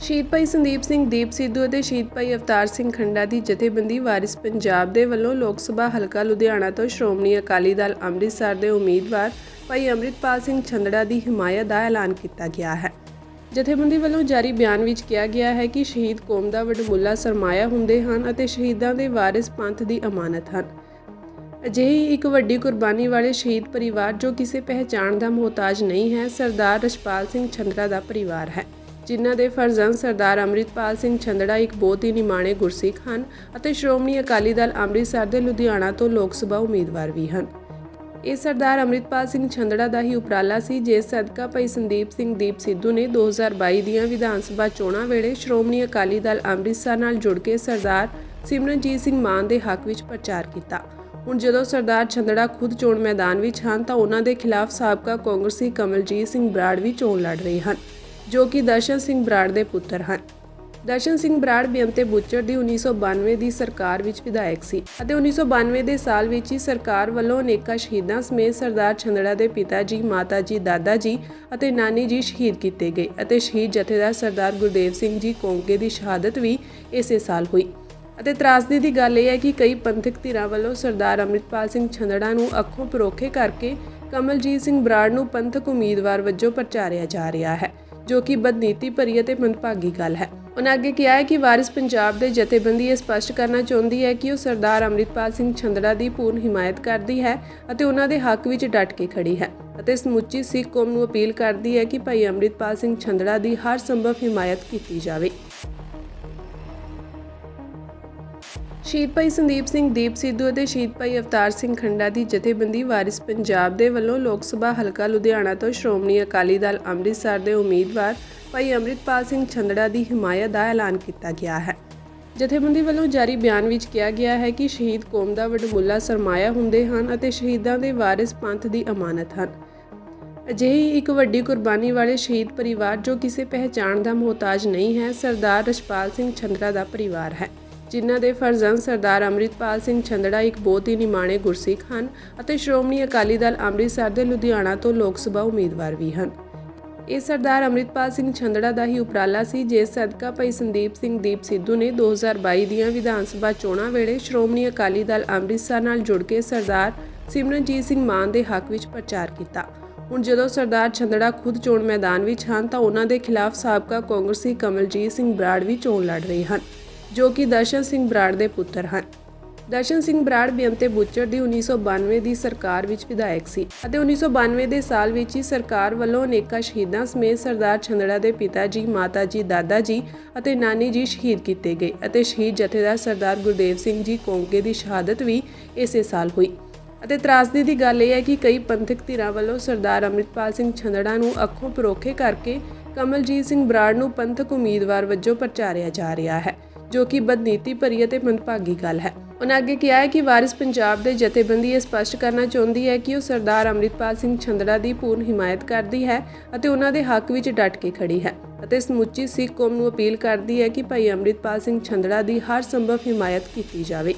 ਸ਼ਹੀਦ ਭਾਈ ਸੰਦੀਪ ਸਿੰਘ ਦੀਪ ਸਿੱਧੂ ਅਤੇ ਸ਼ਹੀਦ ਭਾਈ ਅਵਤਾਰ ਸਿੰਘ ਖੰਡਾ ਦੀ ਜਥੇਬੰਦੀ ਵਾਰਿਸ ਪੰਜਾਬ ਦੇ ਵੱਲੋਂ ਲੋਕ ਸਭਾ ਹਲਕਾ ਲੁਧਿਆਣਾ ਤੋਂ ਸ਼੍ਰੋਮਣੀ ਅਕਾਲੀ ਦਲ ਅੰਮ੍ਰਿਤਸਰ ਦੇ ਉਮੀਦਵਾਰ ਭਾਈ ਅੰਮ੍ਰਿਤਪਾਲ ਸਿੰਘ ਛੰਦੜਾ ਦੀ ਹਮਾਇਤ ਦਾ ਐਲਾਨ ਕੀਤਾ ਗਿਆ ਹੈ। ਜਥੇਬੰਦੀ ਵੱਲੋਂ ਜਾਰੀ ਬਿਆਨ ਵਿੱਚ ਕਿਹਾ ਗਿਆ ਹੈ ਕਿ ਸ਼ਹੀਦ ਕੌਮ ਦਾ ਵਡਮੁੱਲਾ ਸਰਮਾਇਆ ਹੁੰਦੇ ਹਨ ਅਤੇ ਸ਼ਹੀਦਾਂ ਦੇ ਵਾਰਿਸ ਪੰਥ ਦੀ ਅਮਾਨਤ ਹਨ। ਅਜਿਹੀ ਇੱਕ ਵੱਡੀ ਕੁਰਬਾਨੀ ਵਾਲੇ ਸ਼ਹੀਦ ਪਰਿਵਾਰ ਜੋ ਕਿਸੇ ਪਹਿਚਾਣ ਦਾ ਮੁਹਤਾਜ ਨਹੀਂ ਹੈ, ਸਰਦਾਰ ਰਛਪਾਲ ਸਿੰਘ ਛੰਦੜਾ ਦਾ ਪਰਿਵਾਰ ਹੈ। ਜਿਨ੍ਹਾਂ ਦੇ ਫਰਜ਼ੰਦ ਸਰਦਾਰ ਅੰਮ੍ਰਿਤਪਾਲ ਸਿੰਘ ਛੰਦੜਾ ਇੱਕ ਬਹੁਤ ਹੀ ਨਿਮਾਣੇ ਗੁਰਸਿੱਖ ਹਨ ਅਤੇ ਸ਼੍ਰੋਮਣੀ ਅਕਾਲੀ ਦਲ ਅੰਮ੍ਰਿਤਸਰ ਦੇ ਲੁਧਿਆਣਾ ਤੋਂ ਲੋਕ ਸਭਾ ਉਮੀਦਵਾਰ ਵੀ ਹਨ। ਇਹ ਸਰਦਾਰ ਅੰਮ੍ਰਿਤਪਾਲ ਸਿੰਘ ਛੰਦੜਾ ਦਾ ਹੀ ਉਪਰਾਲਾ ਸੀ, ਜਿਸ ਸਦਕਾ ਭਾਈ ਸੰਦੀਪ ਸਿੰਘ ਦੀਪ ਸਿੱਧੂ ਨੇ 2022 ਦੀਆਂ ਵਿਧਾਨ ਸਭਾ ਚੋਣਾਂ ਵੇਲੇ ਸ਼੍ਰੋਮਣੀ ਅਕਾਲੀ ਦਲ ਅੰਮ੍ਰਿਤਸਰ ਨਾਲ ਜੁੜ ਕੇ ਸਰਦਾਰ ਸਿਮਰਨਜੀਤ ਸਿੰਘ ਮਾਨ ਦੇ ਹੱਕ ਵਿੱਚ ਪ੍ਰਚਾਰ ਕੀਤਾ। ਹੁਣ ਜਦੋਂ ਸਰਦਾਰ ਛੰਦੜਾ ਖੁਦ ਚੋਣ ਮੈਦਾਨ ਵਿੱਚ ਹਨ ਤਾਂ ਉਹਨਾਂ ਦੇ ਖਿਲਾਫ ਸਾਬਕਾ ਕਾਂਗਰਸੀ ਕਮਲਜੀਤ ਸਿੰਘ ਬਰਾੜ ਵੀ ਚੋਣ ਲੜ ਰਹੇ ਹਨ, ਜੋ ਕਿ ਦਰਸ਼ਨ ਸਿੰਘ ਬਰਾੜ ਦੇ ਪੁੱਤਰ ਹਨ। ਦਰਸ਼ਨ ਸਿੰਘ ਬਰਾੜ ਬੇਅੰਤੇ ਬੁੱਚਰ ਦੀ 1992 ਦੀ ਸਰਕਾਰ ਵਿੱਚ ਵਿਧਾਇਕ ਸੀ ਅਤੇ 1992 ਦੇ ਸਾਲ ਵਿੱਚ ਹੀ ਸਰਕਾਰ ਵੱਲੋਂ ਅਨੇਕਾਂ ਸ਼ਹੀਦਾਂ ਸਮੇਤ ਸਰਦਾਰ ਛੰਦੜਾ ਦੇ ਪਿਤਾ ਜੀ ਮਾਤਾ ਜੀ ਦਾਦਾ ਜੀ ਅਤੇ ਨਾਨੀ ਜੀ ਸ਼ਹੀਦ ਕੀਤੇ ਗਏ ਅਤੇ ਸ਼ਹੀਦ ਜਥੇਦਾਰ ਸਰਦਾਰ ਗੁਰਦੇਵ ਸਿੰਘ ਜੀ ਕੋਂਗੇ ਦੀ ਸ਼ਹਾਦਤ ਵੀ ਇਸੇ ਸਾਲ ਹੋਈ। ਅਤੇ ਤਰਾਸਦੀ ਦੀ ਗੱਲ ਇਹ ਹੈ ਕਿ ਕਈ ਪੰਥਕ ਧਿਰਾਂ ਵੱਲੋਂ ਸਰਦਾਰ ਅੰਮ੍ਰਿਤਪਾਲ ਸਿੰਘ ਛੰਦੜਾ ਨੂੰ ਅੱਖੋਂ ਪਰੋਖੇ ਕਰਕੇ ਕਮਲਜੀਤ ਸਿੰਘ ਬਰਾੜ ਨੂੰ ਪੰਥਕ ਉਮੀਦਵਾਰ ਵਜੋਂ ਪ੍ਰਚਾਰਿਆ ਜਾ ਰਿਹਾ ਹੈ, ਜੋ ਕਿ ਬਦਨੀਤੀ ਭਰੀ ਅਤੇ ਮੰਦਭਾਗੀ ਗੱਲ ਹੈ। ਉਹਨਾਂ ਅੱਗੇ ਕਿਹਾ ਹੈ ਕਿ ਵਾਰਿਸ ਪੰਜਾਬ ਦੇ ਜਥੇਬੰਦੀ ਇਹ ਸਪਸ਼ਟ ਕਰਨਾ ਚਾਹੁੰਦੀ ਹੈ ਕਿ ਉਹ ਸਰਦਾਰ ਅੰਮ੍ਰਿਤਪਾਲ ਸਿੰਘ ਛੰਦੜਾ ਦੀ ਪੂਰਨ ਹਿਮਾਇਤ ਕਰਦੀ ਹੈ ਅਤੇ ਉਹਨਾਂ ਦੇ ਹੱਕ ਵਿੱਚ ਡਟ ਕੇ ਖੜੀ ਹੈ ਅਤੇ ਸਮੁੱਚੀ ਸਿੱਖ ਕੌਮ ਨੂੰ ਅਪੀਲ ਕਰਦੀ ਹੈ ਕਿ ਭਾਈ ਅੰਮ੍ਰਿਤਪਾਲ ਸਿੰਘ ਛੰਦੜਾ ਦੀ ਹਰ ਸੰਭਵ ਹਿਮਾਇਤ ਕੀਤੀ ਜਾਵੇ। ਸ਼ਹੀਦ ਭਾਈ ਸੰਦੀਪ ਸਿੰਘ ਦੀਪ ਸਿੱਧੂ ਅਤੇ ਸ਼ਹੀਦ ਭਾਈ ਅਵਤਾਰ ਸਿੰਘ ਖੰਡਾ ਦੀ ਜਥੇਬੰਦੀ ਵਾਰਿਸ ਪੰਜਾਬ ਦੇ ਵੱਲੋਂ ਲੋਕ ਸਭਾ ਹਲਕਾ ਲੁਧਿਆਣਾ ਤੋਂ ਸ਼੍ਰੋਮਣੀ ਅਕਾਲੀ ਦਲ ਅੰਮ੍ਰਿਤਸਰ ਦੇ ਉਮੀਦਵਾਰ ਭਾਈ ਅੰਮ੍ਰਿਤਪਾਲ ਸਿੰਘ ਛੰਦੜਾ ਦੀ ਹਮਾਇਤ ਦਾ ਐਲਾਨ ਕੀਤਾ ਗਿਆ ਹੈ। ਜਥੇਬੰਦੀ ਵੱਲੋਂ ਜਾਰੀ ਬਿਆਨ ਵਿੱਚ ਕਿਹਾ ਗਿਆ ਹੈ ਕਿ ਸ਼ਹੀਦ ਕੌਮ ਦਾ ਵਡਮੁੱਲਾ ਸਰਮਾਇਆ ਹੁੰਦੇ ਹਨ ਅਤੇ ਸ਼ਹੀਦਾਂ ਦੇ ਵਾਰਿਸ ਪੰਥ ਦੀ ਅਮਾਨਤ ਹਨ। ਅਜਿਹੀ ਇੱਕ ਵੱਡੀ ਕੁਰਬਾਨੀ ਵਾਲੇ ਸ਼ਹੀਦ ਪਰਿਵਾਰ ਜੋ ਕਿਸੇ ਪਹਿਚਾਣ ਦਾ ਮੁਹਤਾਜ ਨਹੀਂ ਹੈ, ਸਰਦਾਰ ਰਸਪਾਲ ਸਿੰਘ ਛੰਦੜਾ ਦਾ ਪਰਿਵਾਰ ਹੈ। ਜਿਨ੍ਹਾਂ ਦੇ ਫਰਜ਼ੰਦ ਸਰਦਾਰ ਅੰਮ੍ਰਿਤਪਾਲ ਸਿੰਘ ਛੰਦੜਾ ਇੱਕ ਬਹੁਤ ਹੀ ਨਿਮਾਣੇ ਗੁਰਸਿੱਖ ਹਨ ਅਤੇ ਸ਼੍ਰੋਮਣੀ ਅਕਾਲੀ ਦਲ ਅੰਮ੍ਰਿਤਸਰ ਦੇ ਲੁਧਿਆਣਾ ਤੋਂ ਲੋਕ ਸਭਾ ਉਮੀਦਵਾਰ ਵੀ ਹਨ। ਇਹ ਸਰਦਾਰ ਅੰਮ੍ਰਿਤਪਾਲ ਸਿੰਘ ਛੰਦੜਾ ਦਾ ਹੀ ਉਪਰਾਲਾ ਸੀ, ਜਿਸ ਸਦਕਾ ਭਾਈ ਸੰਦੀਪ ਸਿੰਘ ਦੀਪ ਸਿੱਧੂ ਨੇ 2022 ਦੀਆਂ ਵਿਧਾਨ ਸਭਾ ਚੋਣਾਂ ਵੇਲੇ ਸ਼੍ਰੋਮਣੀ ਅਕਾਲੀ ਦਲ ਅੰਮ੍ਰਿਤਸਰ ਨਾਲ ਜੁੜ ਕੇ ਸਰਦਾਰ ਸਿਮਰਨਜੀਤ ਸਿੰਘ ਮਾਨ ਦੇ ਹੱਕ ਵਿੱਚ ਪ੍ਰਚਾਰ ਕੀਤਾ। ਹੁਣ ਜਦੋਂ ਸਰਦਾਰ ਛੰਦੜਾ ਖੁਦ ਚੋਣ ਮੈਦਾਨ ਵਿੱਚ ਹਨ ਤਾਂ ਉਹਨਾਂ ਦੇ ਖਿਲਾਫ ਸਾਬਕਾ ਕਾਂਗਰਸੀ ਕਮਲਜੀਤ ਸਿੰਘ ਬਰਾੜ ਵੀ ਚੋਣ ਲੜ ਰਹੇ ਹਨ। ਜੋ ਕਿ ਦਰਸ਼ਨ ਸਿੰਘ ਬਰਾੜ ਦੇ ਪੁੱਤਰ ਹਨ। ਦਰਸ਼ਨ ਸਿੰਘ ਬਰਾੜ ਬੇਅੰਤੇ ਬੁੱਚੜ ਦੀ 1992 ਦੀ ਸਰਕਾਰ ਵਿੱਚ ਵਿਧਾਇਕ ਸੀ ਅਤੇ 1992 ਦੇ ਸਾਲ ਵਿੱਚ ਹੀ ਸਰਕਾਰ ਵੱਲੋਂ ਅਨੇਕਾਂ ਸ਼ਹੀਦਾਂ ਸਮੇਤ ਸਰਦਾਰ ਛੰਦੜਾ ਦੇ ਪਿਤਾ ਜੀ, ਮਾਤਾ ਜੀ, ਦਾਦਾ ਜੀ ਅਤੇ ਨਾਨੀ ਜੀ ਸ਼ਹੀਦ ਕੀਤੇ ਗਏ ਅਤੇ ਸ਼ਹੀਦ ਜਥੇਦਾਰ ਸਰਦਾਰ ਗੁਰਦੇਵ ਸਿੰਘ ਜੀ ਕੋਂਗੇ ਦੀ ਸ਼ਹਾਦਤ ਵੀ ਇਸੇ ਸਾਲ ਹੋਈ। ਅਤੇ ਤਰਾਸਦੀ ਦੀ ਗੱਲ ਇਹ ਹੈ ਕਿ ਕਈ ਪੰਥਕ ਧਿਰਾਂ ਵੱਲੋਂ ਸਰਦਾਰ ਅੰਮ੍ਰਿਤਪਾਲ ਸਿੰਘ ਛੰਦੜਾ ਨੂੰ ਅੱਖੋਂ ਪਰੋਖੇ ਕਰਕੇ ਕਮਲਜੀਤ ਸਿੰਘ ਬਰਾੜ ਨੂੰ ਪੰਥਕ ਉਮੀਦਵਾਰ ਵਜੋਂ ਪ੍ਰਚਾਰਿਆ ਜਾ ਰਿਹਾ ਹੈ। ਜੋ ਕਿ ਬਦਨੀਤੀ ਭਰੀ ਅਤੇ ਮੰਦਭਾਗੀ ਗੱਲ ਹੈ। ਉਹਨਾਂ ਅੱਗੇ ਕਿਹਾ ਹੈ ਕਿ ਵਾਰਿਸ ਪੰਜਾਬ ਦੇ ਜਥੇਬੰਦੀ ਇਹ ਸਪਸ਼ਟ ਕਰਨਾ ਚਾਹੁੰਦੀ ਹੈ ਕਿ ਉਹ ਸਰਦਾਰ ਅੰਮ੍ਰਿਤਪਾਲ ਸਿੰਘ ਛੰਦੜਾ ਦੀ ਪੂਰਨ ਹਿਮਾਇਤ ਕਰਦੀ ਹੈ ਅਤੇ ਉਹਨਾਂ ਦੇ ਹੱਕ ਵਿੱਚ ਡਟ ਕੇ ਖੜੀ ਹੈ ਅਤੇ ਸਮੁੱਚੀ ਸਿੱਖ ਕੌਮ ਨੂੰ ਅਪੀਲ ਕਰਦੀ ਹੈ ਕਿ ਭਾਈ ਅੰਮ੍ਰਿਤਪਾਲ ਸਿੰਘ ਛੰਦੜਾ ਦੀ ਹਰ ਸੰਭਵ ਹਿਮਾਇਤ ਕੀਤੀ ਜਾਵੇ।